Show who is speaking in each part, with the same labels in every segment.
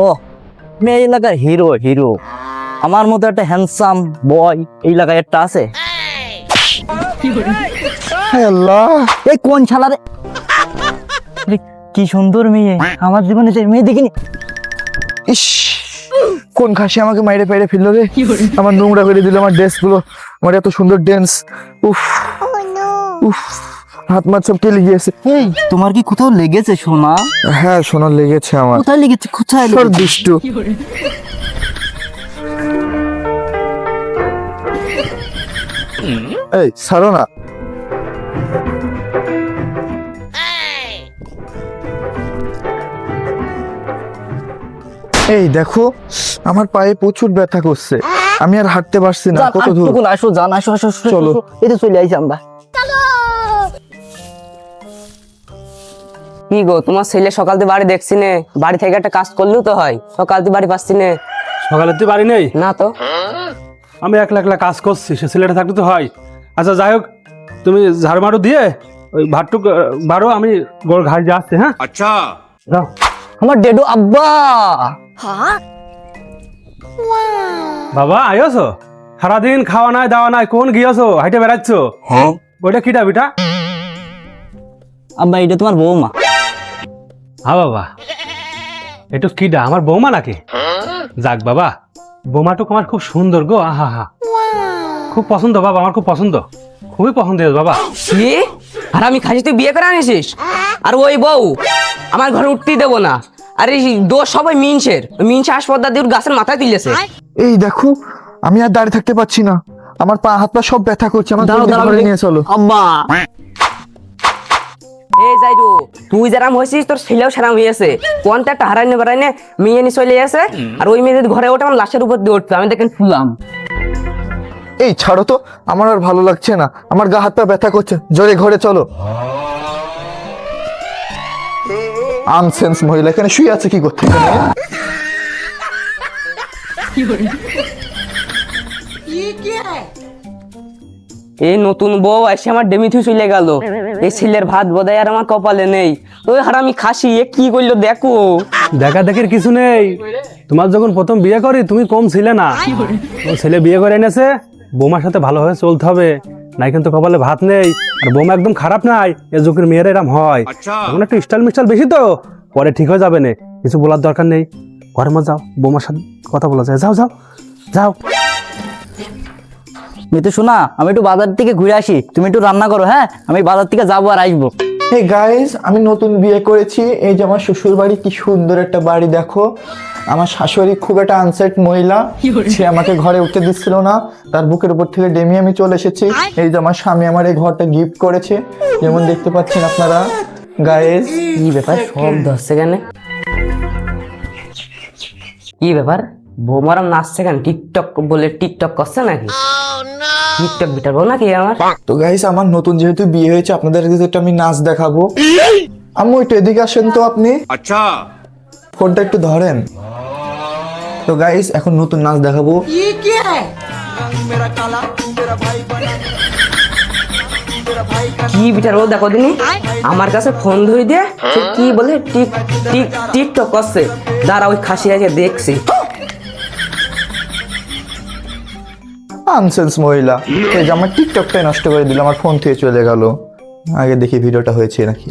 Speaker 1: ও মেয়ে এই এলাকার হিরো হিরো আমার মতো একটা হ্যান্ডসাম বয় এই এলাকায় একটা আছে। এই কোন ছালা রে কি সুন্দর মেয়ে। আমার জীবনে যে মেয়ে দেখিনি।
Speaker 2: ইস কোন খাসি আমাকে মাইরে ফাইরে ফেলল রে? আমার নোংরা করে দিল আমার ড্রেসগুলো। আমার এত সুন্দর ড্যান্স উফ। উফ। হাত মাত সব
Speaker 1: এই তোমার কি কোথাও লেগেছে সোনা?
Speaker 2: হ্যাঁ সোনার লেগেছে আমার।
Speaker 1: কোথায় লেগেছে কোথায়
Speaker 2: সর? দুষ্টু। এই ছাড়ো না। এই দেখো আমার পায়ে প্রচুর ব্যথা করছে। আমি আর হাঁটতে পারছি না কত দূর?
Speaker 1: আসো জান আসো আসো
Speaker 2: চলো।
Speaker 1: এই তো চলে আইছি আমরা।
Speaker 3: কি গো তোমার ছেলে সকাল থেকে বাড়ি দেখছি নে। বাড়ি থেকে একটা কাজ করলেও তো হয়। সকাল থেকে বাড়ি পাচ্ছি নে।
Speaker 4: সকালে তুই বাড়ি নেই?
Speaker 3: না তো।
Speaker 4: আমি একলা একলা কাজ করছি সে ছেলেটা থাকলে তো হয়। আচ্ছা যাই হোক তুমি ঝাড় মারু দিয়ে ওই ভাটটুক বারো আমি গোল ঘাট যাচ্ছি হ্যাঁ? আচ্ছা।
Speaker 1: আমার ডেডু আব্বা। হ্যাঁ?
Speaker 4: বাবা আয়োছো সারাদিন খাওয়া নাই দাওয়া নাই কোন গিয়েছো? হাইটে বেড়াচ্ছ? হ্যাঁ। ওইটা কিটা বিটা?
Speaker 1: আব্বা এটা তোমার বৌমা।
Speaker 4: হ্যাঁ বাবা। কিডা আমার বৌমা নাকি? যাক বাবা বৌমাটুক আমার খুব সুন্দর গো আহা হা। খুব পছন্দ বাবা আমার খুব পছন্দ। খুবই পছন্দ বাবা।
Speaker 3: কি? আর আমি খাসি তুই বিয়ে করে আনিসিস আর ওই বউ আমার ঘরে উঠতেই দেবো না। আর এই দোষ সবাই মিনসের। ওই মিনসে হাসপাতাল দিয়ে গাছের মাথায় তুলেছে।
Speaker 2: এই দেখো আমি আর দাঁড়িয়ে থাকতে পারছি না। আমার পা হাত পা সব ব্যথা করছে আমার
Speaker 1: দাঁড়াও, দাঁড়াও,
Speaker 2: নিয়ে চলো।
Speaker 1: আব্বা
Speaker 3: এই যাই রো তুই যেরাম হয়েছিস তোর ছেলেও সেরাম হয়েছে কোনটা একটা হারাইনে বেড়াইনে মেয়ে নিয়ে চলে আর ওই মেয়ে যদি ঘরে ওঠে আমার লাশের উপর দিয়ে উঠবে আমি দেখেন ফুলাম।
Speaker 2: এই ছাড়ো তো আমার আর ভালো লাগছে না। আমার গা হাত পা ব্যথা করছে। জোরে ঘরে চলো। আনসেন্স মহিলা এখানে শুয়ে আছে কি করতে?
Speaker 3: এই নতুন বউ এসে আমার ডেমিথু চলে গেল। এই ছেলের ভাত বোধহয় আর আমার কপালে নেই। ওই হারামি খাসি এ কি করল দেখো।
Speaker 4: দেখা দেখের কিছু নেই। তোমার যখন প্রথম বিয়ে করি তুমি কম ছিলে না। ও ছেলে বিয়ে করে এনেছে বৌমার সাথে ভালোভাবে চলতে হবে। নাই কিন্তু কপালে ভাত নেই আর বৌমা একদম খারাপ নাই এ যুগের মেয়ের এরম হয়।
Speaker 5: আচ্ছা।
Speaker 4: এখন একটু স্টাইল মিস্টাইল বেশি তো পরে ঠিক হয়ে যাবে না। কিছু বলার দরকার নেই। ঘরে মা যাও বৌমার সাথে কথা বলা যায় যাও যাও যাও।
Speaker 1: মিতু শোনা আমি একটু বাজার থেকে ঘুরে আসি। তুমি একটু রান্না করো হ্যাঁ? আমি বাজার থেকে যাব আর আসব।
Speaker 2: এই গাইস আমি নতুন বিয়ে করেছি। এই যে আমার শ্বশুর বাড়ি কি সুন্দর একটা বাড়ি দেখো। আমার শাশুড়ি খুব একটা আনসেট মহিলা। সে আমাকে ঘরে উঠতে দিচ্ছিল না। তার বুকের উপর থেকে ডেমি আমি চলে এসেছি। এই যে আমার স্বামী আমার এই ঘরটা গিফট করেছে। যেমন দেখতে পাচ্ছেন আপনারা। গাইজ
Speaker 3: কি ব্যাপার? সব ধরছে কেন? কি ব্যাপার? বৌমারাম নাচছে কেন? টিকটক বলে টিকটক করছে নাকি? টিকটক বিটার নাকি আমার?
Speaker 2: তো গাইস আমার নতুন যেহেতু বিয়ে হয়েছে আপনাদের একটু আমি নাচ দেখাবো। আম্মু একটু এদিকে আসেন তো আপনি।
Speaker 5: আচ্ছা।
Speaker 2: ফোনটা একটু ধরেন। তো গাইস এখন নতুন নাচ দেখাবো।
Speaker 3: ইয়ে কি? বিচার বল দেখো দিনি? আমার কাছে ফোন ধরে দিয়ে কি বলে টিক টিক টিকটক করছে। দাঁড়া ওই খাসি দেখছি।
Speaker 2: আনসেন্স মহিলা। এই যে আমার টিকটকটাই নষ্ট করে দিল আমার ফোন থেকে চলে গেল। আগে দেখি ভিডিওটা হয়েছে নাকি।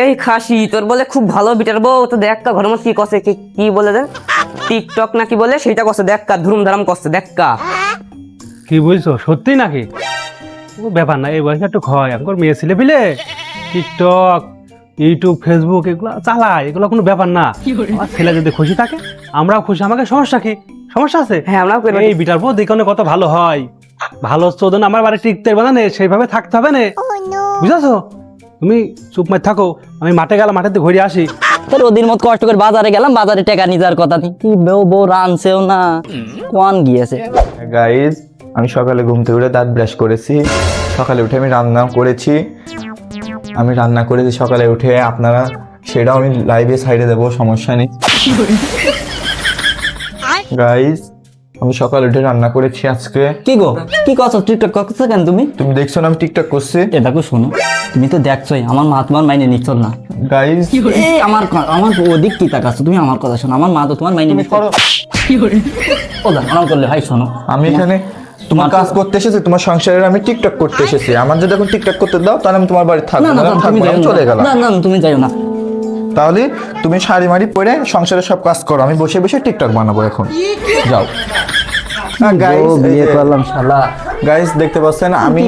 Speaker 3: এই খাসি তোর বলে খুব ভালো বিটার বউ তো দেখ কা মধ্যে কি করছে কি কি বলে দেন? টিকটক নাকি বলে সেটা করছে দেখ কা ধুরুম ধারাম করছে দেখ কা
Speaker 4: কি বুঝছ? সত্যি নাকি? ও ব্যাপার না এই বয়সে একটু হয় এখন মেয়ে ছেলে পিলে। টিকটক ইউটিউব ফেসবুক এগুলো চালায় এগুলো কোনো ব্যাপার না। আমার ছেলে যদি খুশি থাকে আমরাও খুশি আমাকে সমস্যা কি? সমস্যা আছে?
Speaker 3: হ্যাঁ আমরাও করব
Speaker 4: এই বিটার পর দেখনে কত ভালো হয়। ভালো চোদন আমার বাড়ি টিকতে পারবে না সেইভাবে থাকতে হবে না। বুঝেছ? তুমি চুপ মার থাকো আমি মাঠে গেলাম মাঠেতে ঘুরে আসি।
Speaker 1: তোর ওদিন মত কষ্ট করে বাজারে গেলাম বাজারে টাকা নিয়ে যাওয়ার কথা নেই। কি বউ বউ রানছেও না। কোন গিয়েছে।
Speaker 2: গাইজ আমি সকালে ঘুম থেকে উঠে দাঁত ব্রাশ করেছি। সকালে উঠে আমি রান্না করেছি। আমি রান্না করেছি সকালে উঠে আপনারা সেটাও আমি লাইভে সাইডে দেবো সমস্যা নেই। গাইজ আমি সকালে উঠে রান্না করেছি আজকে।
Speaker 1: কি গো? কি করছ? টিকটক করছ কেন তুমি?
Speaker 2: তুমি দেখছ না আমি টিকটক করছি?
Speaker 1: এ দেখো শোনো। তুমি তো দেখছোই আমার মা তোমার মাইনে নিচ্ছ না।
Speaker 2: গাইস
Speaker 1: এই আমার আমার ওদিক কি তাকাচ্ছ? তুমি আমার কথা শোনো আমার মা তো তোমার মাইনে নিচ্ছ।
Speaker 2: করো।
Speaker 1: ও দাঁড়ানো করলে ভাই শোনো।
Speaker 2: আমি এখানে তোমার কাজ করতে এসেছি তোমার সংসারের আমি টিকটক করতে এসেছি। আমার যদি এখন টিকটক করতে দাও তাহলে আমি তোমার বাড়ি থাকব
Speaker 1: না। তুমি
Speaker 2: থাকব না,
Speaker 1: না।
Speaker 2: চলে গেলাম।
Speaker 1: না না না, তুমি যাইও না।
Speaker 2: তাহলে তুমি শাড়ি মাড়ি পরে সংসারের সব কাজ করো। আমি বসে বসে টিকটক বানাবো এখন। যাও। গাইস দেখতে পাচ্ছেন আমি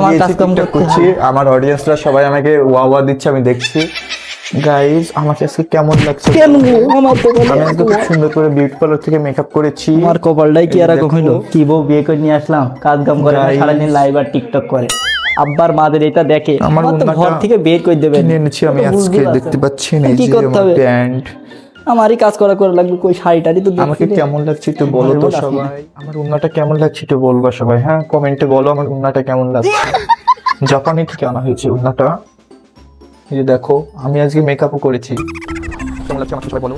Speaker 1: আমার
Speaker 2: করছি। আমার অডিয়েন্সরা সবাই আমাকে ওয়া ওয়া দিচ্ছে আমি দেখছি। গাইস আমাকে আজকে কেমন লাগছে?
Speaker 1: আমার
Speaker 2: আমি আজকে খুব সুন্দর করে বিউটি পার্লার থেকে মেকআপ করেছি।
Speaker 1: আমার কপালটাই কি আর। হইল কি বউ বিয়ে করে নিয়ে আসলাম? কাজ কাম করে সারাদিন লাইভ আর টিকটক করে। আব্বার মাদের এটা দেখে
Speaker 2: আমার
Speaker 1: তো ঘর থেকে বের করে দেবে
Speaker 2: কিনে এনেছি আমি আজকে দেখতে পাচ্ছেন এই
Speaker 1: কি করতে হবে?
Speaker 2: প্যান্ট।
Speaker 1: আমারই কাজ করা করে লাগবে কই শাড়ি টাড়ি তো
Speaker 2: আমাকে কেমন লাগছে একটু বলো তো সবাই। আমার উন্নাটা কেমন লাগছে একটু বলবা সবাই হ্যাঁ? কমেন্টে বলো আমার উন্নাটা কেমন লাগছে। জাপানে থেকে আনা হয়েছে উন্নাটা এই দেখো আমি আজকে মেকআপও করেছি। কেমন লাগছে আমাকে সবাই বলো?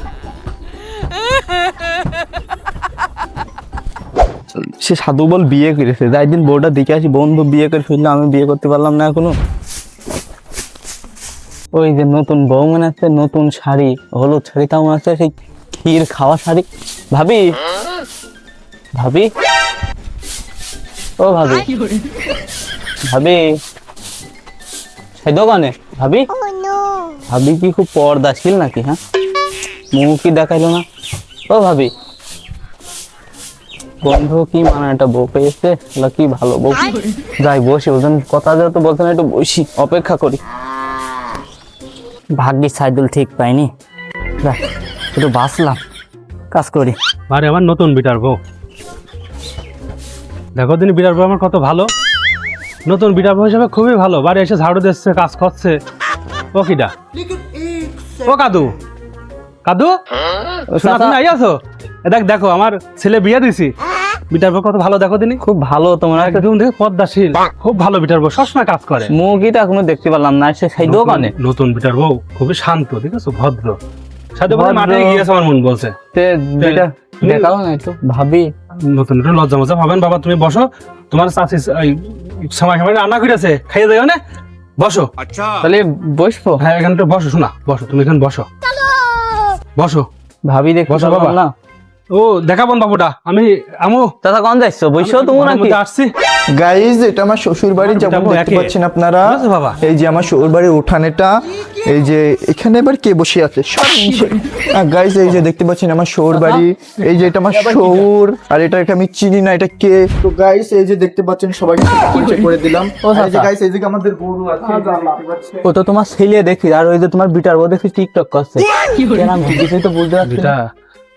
Speaker 1: সে সাধু বল বিয়ে করেছে। যাই দিন বউটা দেখে আসি বন্ধু বিয়ে করে ফেললে আমি বিয়ে করতে পারলাম না এখনও। ওই যে নতুন বউ মনে আছে নতুন শাড়ি হলুদ শাড়ি কেমন আছে? সেই ক্ষীর খাওয়া শাড়ি। ভাবি? ভাবি? ও ভাবি। ভাবি? সেই দোকানে? ভাবি? ভাবি কি খুব পর্দাশীল নাকি হ্যাঁ? মুখ কি দেখাইলো না? ও ভাবি। বন্ধু কি মানে একটা বউ পেয়েছে? কি ভালো বউ? যাই বসি ওজন কথা যেহেতু বলছেন একটু বসি অপেক্ষা করি। ভাগ্যি সাইদুল ঠিক পাইনি। একটু বাঁচলাম। কাজ করি।
Speaker 4: আরে আমার নতুন বিটার বউ। দেখো দিন বিটার বউ আমার কত ভালো। নতুন বিটার বউ হিসাবে খুবই ভালো। বাড়ি এসে ঝাড়ু দিচ্ছে কাজ করছে। ও কিডা? ও কাদু? কাদু? শোনা তুমি আই আছো? দেখ দেখো আমার ছেলে বিয়ে দিছি। বিটার বউ কত ভালো দেখো দিনি।
Speaker 1: খুব ভালো তোমার। একটা
Speaker 4: একদম দেখে পদ্মাশীল খুব ভালো বিটার বউ সবসময় কাজ করে।
Speaker 1: এখনও দেখতে পারলাম না সে সেই দোকানে।
Speaker 4: নতুন- বিটার বউ খুবই শান্ত ঠিক আছে? ভদ্র। সাথে বলে মাঠে গিয়েছে আমার মন বলছে।
Speaker 1: তে দুইটা দেখাও না একটু ভাবি।
Speaker 4: নতুন একটু লজ্জা মজা পাবেন। বাবা তুমি বসো। তোমার চাষি এই সময় সময় রান্না করেছে খাইয়ে দেয় না বসো।
Speaker 1: তাহলে বসবো?
Speaker 4: হ্যাঁ এখানে একটু বসো শোনা বসো তুমি এখানে বসো। বসো
Speaker 1: ভাবি দেখো
Speaker 4: বসো বাবা।
Speaker 1: না
Speaker 4: ও দেখাবন বাবুটা। আমি আমু।
Speaker 1: চাচা কোন যাইছো? বসো তুমি নাকি?
Speaker 4: আসছি।
Speaker 2: গাইজ এটা আমার শ্বশুর বাড়ি যেমন দেখতে পাচ্ছেন আপনারা?
Speaker 4: বাবা।
Speaker 2: এই যে আমার শ্বশুর বাড়ির উঠানেটা এই যে এখানে এবার কে বসে আছে? গাইজ এই যে দেখতে পাচ্ছেন আমার শ্বশুর বাড়ি এই যে এটা আমার শ্বশুর আর এটা এটা আমি চিনি না এটা কে? তো গাইজ এই যে দেখতে পাচ্ছেন সবাইকে পরিচয় করে দিলাম।
Speaker 1: ও
Speaker 2: এই যে। গাইজ এই যে আমাদের গরু আছে এই যে দেখতে পাচ্ছেন।
Speaker 1: ও তো তোমার ছেলে দেখি আর ওই যে তোমার বিটার বউ দেখি টিকটক করছে। আমি কিছুই তো বুঝতে পারছি না।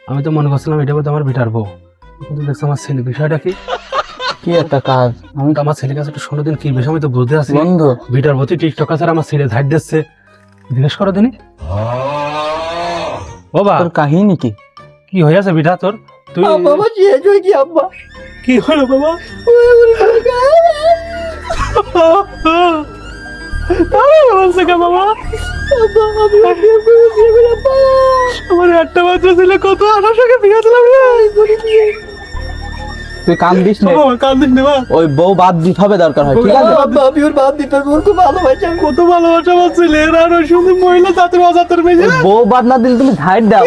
Speaker 4: আমি তো মনে করছিলাম এটা বোধ আমার বিটার বউ। কিন্তু দেখছি আমার ছেলে বিষয়টা কি?
Speaker 1: কি একটা কাজ? আমি
Speaker 4: তো আমার ছেলের কাছে একটু শোনো দিন কি বিষয় আমি তো বুঝতে আছি
Speaker 1: বন্ধু।
Speaker 4: বিটার প্রতি টিকটক আছে আমার ছেলে ঝাড় দিচ্ছে। জিজ্ঞেস করো দিনি। ও বা।
Speaker 1: তোর কাহিনী কি?
Speaker 4: কি হয়েছে বিটা তোর? তুই
Speaker 1: বাবা কি হয়েছে কি আব্বা?
Speaker 4: কি হলো বাবা? আমার একটা বাচ্চা ছিল কত আঠার সঙ্গে বিয়ে দিলাম
Speaker 1: তুই কান না।
Speaker 4: কান্দিস নেবা
Speaker 1: ওই বউ বাদ দিতে হবে দরকার হয় ঠিক আছে?
Speaker 2: আমি ওর বাদ দিতে হবে, ওর খুব ভালোবাসি।
Speaker 4: কত ভালোবাসা আমার ছেলের আর ওই সুন্দর মহিলা জাতের অজাতের মেয়ে।
Speaker 1: বউ বাদ না দিলে তুমি ঝাড় দাও।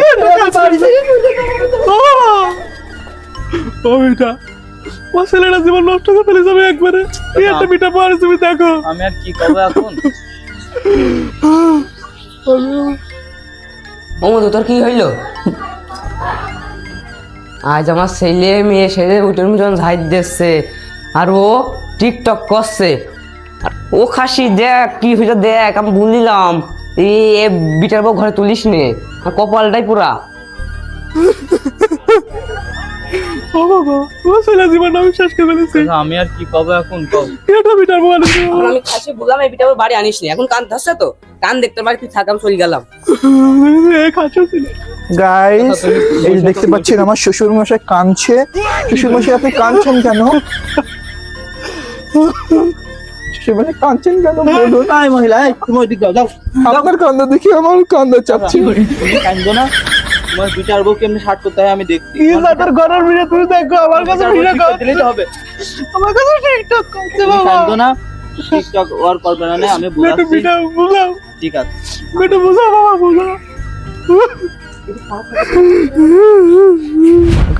Speaker 4: ও ছেলেটা জীবন নষ্ট করে ফেলে যাবে একবারে। এই একটা পরে তুমি দেখো।
Speaker 1: আমি আর কি করব এখন?
Speaker 3: তোর কি হইল? আজ আমার ছেলে মেয়ে ছেলে উঠের মতন ঝাইট দিচ্ছে আর ও টিকটক করছে। আর ও খাসি দেখ কি হয়েছে দেখ আমি বলিলাম এই এ বিটার বউ ঘরে তুলিস নে। আর কপালটাই পুরা
Speaker 4: ও বাবা ও ছেলে জীবন আমি শেষ করে ফেলেছি।
Speaker 1: আমি আর কি করব এখন? কও।
Speaker 4: এটা বিটার বউ
Speaker 3: আমি খাসি বললাম এই বিটার বাড়ি আনিস নি এখন কান ধরছে তো? কান দেখতে পারি তুই থাকাম চলে গেলাম।
Speaker 4: ছিল
Speaker 2: গাইস এই যে দেখতে পাচ্ছেন আমার শ্বশুর মশাই কাঁদছে। শ্বশুর মশাই আপনি কাঁদছেন কেন? শ্বশুর মশাই কাঁদছেন কেন? বলুন।
Speaker 1: নাই মহিলা এই, তুমি ওইদিকে যাও
Speaker 2: দেখি আমার কান্দ চাপছে।
Speaker 1: তুমি কান্দো না? তোমার বিটার বউ কেমনি শার্ট করতে হয় আমি দেখছি।
Speaker 4: তোর ঘরের ভিড়ে তুমি দেখো আমার কাছে ভিড়ে
Speaker 1: দিলেই হবে।
Speaker 4: আমার কাছে টিকটক
Speaker 1: তুমি কান্দো না টিকটক ওর করবে না আমি বুঝাচ্ছি। ঠিক আছে।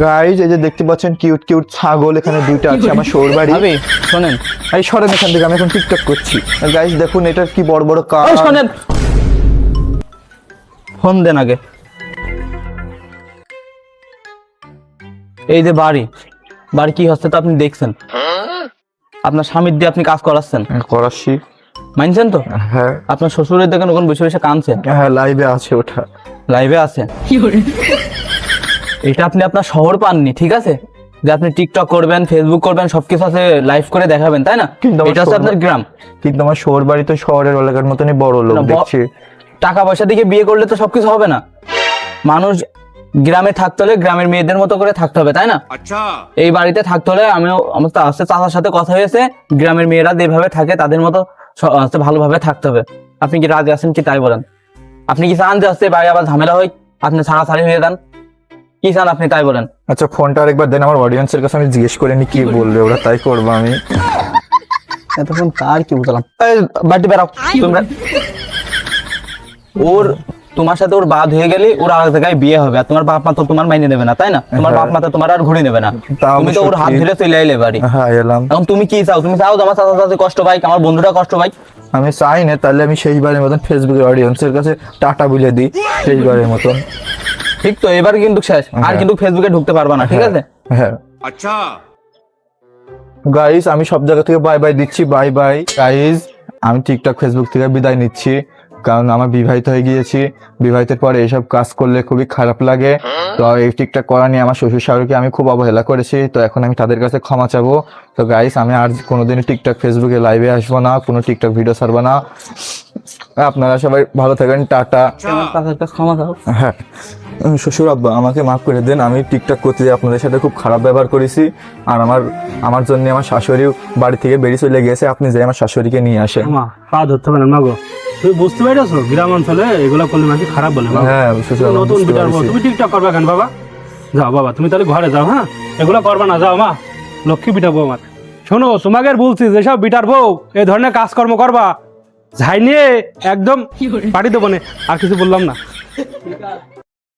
Speaker 2: গাইজ এই যে দেখতে পাচ্ছেন কিউট কিউট ছাগল এখানে দুইটা আছে আমার শোর বাড়ি
Speaker 1: ভাবি? শোনেন।
Speaker 2: এই সরেন এখান থেকে আমি এখন টিকটক করছি। গাইজ দেখুন এটার কি বড় বড় কাজ
Speaker 1: শোনেন। ফোন দেন আগে। এই যে বাড়ি বাড়ি কি হচ্ছে তো আপনি দেখছেন? আপনার স্বামীর দিয়ে আপনি কাজ করাচ্ছেন?
Speaker 2: করাচ্ছি।
Speaker 1: মানছেন তো?
Speaker 2: হ্যাঁ।
Speaker 1: আপনার শ্বশুরের দেখেন ওখানে বসে বসে কানছেন
Speaker 2: হ্যাঁ লাইভে আছে ওটা।
Speaker 1: লাইভে আছে? এটা আপনি আপনার শহর পাননি ঠিক আছে? যে আপনি টিকটক করবেন ফেসবুক করবেন সবকিছু আছে লাইভ করে দেখাবেন তাই না? এটা হচ্ছে আপনার গ্রাম।
Speaker 2: কিন্তু আমার শহর বাড়ি তো শহরের এলাকার মতনই বড় লোক দেখছি।
Speaker 1: টাকা পয়সা দিকে বিয়ে করলে তো সবকিছু হবে না। মানুষ গ্রামে থাকতে হলে গ্রামের মেয়েদের মতো করে থাকতে হবে তাই না? এই বাড়িতে থাকতে হলে আমিও আমার তো আসতে চাচার সাথে কথা হয়েছে গ্রামের মেয়েরা যেভাবে থাকে তাদের মতো ভালোভাবে থাকতে হবে। আপনি কি রাজি আছেন কি তাই বলেন? আপনি কি চান যে হচ্ছে বাড়ি আবার ঝামেলা হয় আপনি ছাড়াছাড়ি হয়ে যান। কি চান আপনি তাই বলেন?
Speaker 2: আচ্ছা ফোনটা আরেকবার দেন আমার অডিয়েন্সের কাছে আমি জিজ্ঞেস করে নি কি বলবে? ওরা তাই করব আমি।
Speaker 1: এতক্ষণ তার কি বুঝলাম? বাড়িতে বেরাও তোমরা ওর তোমার সাথে ওর বাদ হয়ে গেলে ওর আর জায়গায় বিয়ে হবে আর তোমার বাপ মা তো তোমার মাইনে নেবে না তাই না? তোমার
Speaker 2: হ্যাঁ।
Speaker 1: বাপ মা তো তোমার আর ঘুরে নেবে না। তুমি তো ওর হাত। ধরে চলে আইলে বাড়ি।
Speaker 2: হ্যাঁ এলাম।
Speaker 1: এখন তুমি কি চাও? তুমি চাও আমার চাচা চাচি কষ্ট পাই আমার বন্ধুরা কষ্ট পাই
Speaker 2: আমি চাই না তাহলে আমি সেইবারের মতন ফেসবুকের অডিয়েন্সের কাছে টাটা বলে দিই সেইবারের মতন।
Speaker 1: ঠিক তো এবার কিন্তু শেষ। আর
Speaker 2: হ্যাঁ।
Speaker 1: কিন্তু ফেসবুকে ঢুকতে পারবা না ঠিক আছে?
Speaker 2: হ্যাঁ। আচ্ছা। গাইস আমি সব জায়গা থেকে বাই বাই দিচ্ছি বাই বাই গাইস আমি টিকটক ফেসবুক থেকে বিদায় নিচ্ছি। কারণ আমার বিবাহিত হয়ে গিয়েছি। বিবাহিতের পরে এইসব কাজ করলে খুবই খারাপ লাগে। তো এই টিকটক করা নিয়ে আমার শ্বশুর শাশুড়িকে আমি খুব অবহেলা করেছি। তো এখন আমি তাদের কাছে ক্ষমা চাবো। তো গাইস আমি আর কোনোদিনই টিকটক ফেসবুকে লাইভে আসব না কোনো টিকটক ভিডিও ছাড়বো না। আপনারা সবাই ভালো থাকেন টাটা।
Speaker 1: ক্ষমা চাও।
Speaker 2: হ্যাঁ। শ্বশুর আব্বা আমাকে মাফ করে দেন আমি টিকটক করতে যেয়ে আপনাদের সাথে খুব খারাপ ব্যবহার করেছি। আর আমার আমার জন্য আমার শাশুড়িও বাড়ি থেকে বেরিয়ে চলে গেছে আপনি যে আমার শাশুড়িকে নিয়ে আসেন।
Speaker 4: পা ধরতে পারেন না গো। তুমি বুঝতে পারছ? গ্রাম অঞ্চলে এগুলো করলে নাকি খারাপ বলে
Speaker 2: হ্যাঁ
Speaker 4: নতুন বিটার বউ তুমি ঠিকঠাক করবে কেন বাবা? যাও বাবা তুমি তাহলে ঘরে যাও হ্যাঁ? এগুলো করবে না যাও মা। লক্ষ্মী বিটা বউ আমার। শোনো তোমাকে আর বলছি যেসব বিটার বউ এই ধরনের কাজকর্ম করবা ঝাই নিয়ে একদম পাঠিয়ে দেবো না আর কিছু বললাম না।